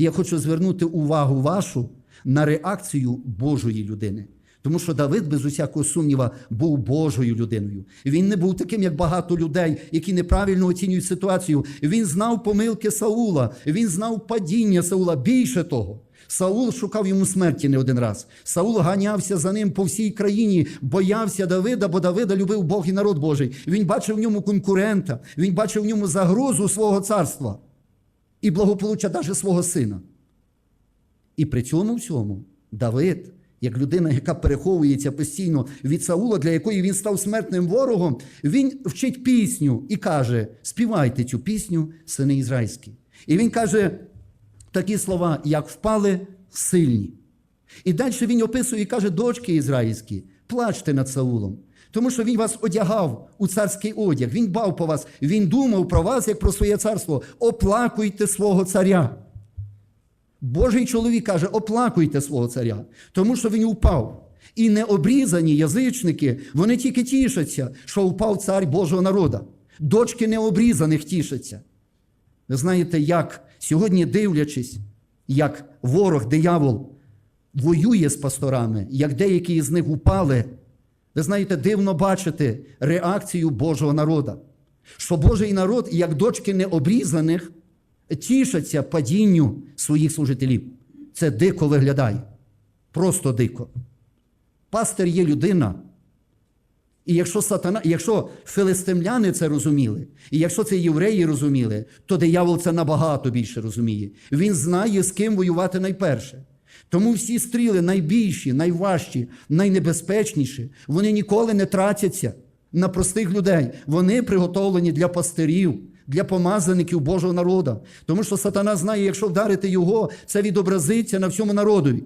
Я хочу звернути увагу вашу на реакцію Божої людини. Тому що Давид, без усякого сумніва, був Божою людиною. Він не був таким, як багато людей, які неправильно оцінюють ситуацію. Він знав помилки Саула, він знав падіння Саула. Більше того, Саул шукав йому смерті не один раз. Саул ганявся за ним по всій країні, боявся Давида, бо Давида любив Бог і народ Божий. Він бачив в ньому конкурента, він бачив в ньому загрозу свого царства і благополуччя навіть свого сина. І при цьому всьому Давид, як людина, яка переховується постійно від Саула, для якої він став смертним ворогом, він вчить пісню і каже: співайте цю пісню, сини ізраїльські. І він каже такі слова, як впали сильні. І далі він описує і каже, дочки ізраїльські, плачте над Саулом. Тому що він вас одягав у царський одяг, він бав по вас, він думав про вас, як про своє царство. Оплакуйте свого царя. Божий чоловік каже: оплакуйте свого царя, тому що він упав. І необрізані язичники, вони тільки тішаться, що впав цар Божого народа. Дочки необрізаних тішаться. Ви знаєте, як сьогодні дивлячись, як ворог, диявол воює з пасторами, як деякі з них упали, ви знаєте, дивно бачити реакцію Божого народа. Що Божий народ, як дочки необрізаних, тішаться падінню своїх служителів. Це дико виглядає. Просто дико. Пастир є людина. І якщо сатана, якщо филистимляни це розуміли, і якщо це євреї розуміли, то диявол це набагато більше розуміє. Він знає, з ким воювати найперше. Тому всі стріли найбільші, найважчі, найнебезпечніші, вони ніколи не тратяться на простих людей. Вони приготовлені для пастирів, для помазаників Божого народу. Тому що сатана знає, якщо вдарити його, це відобразиться на всьому народові.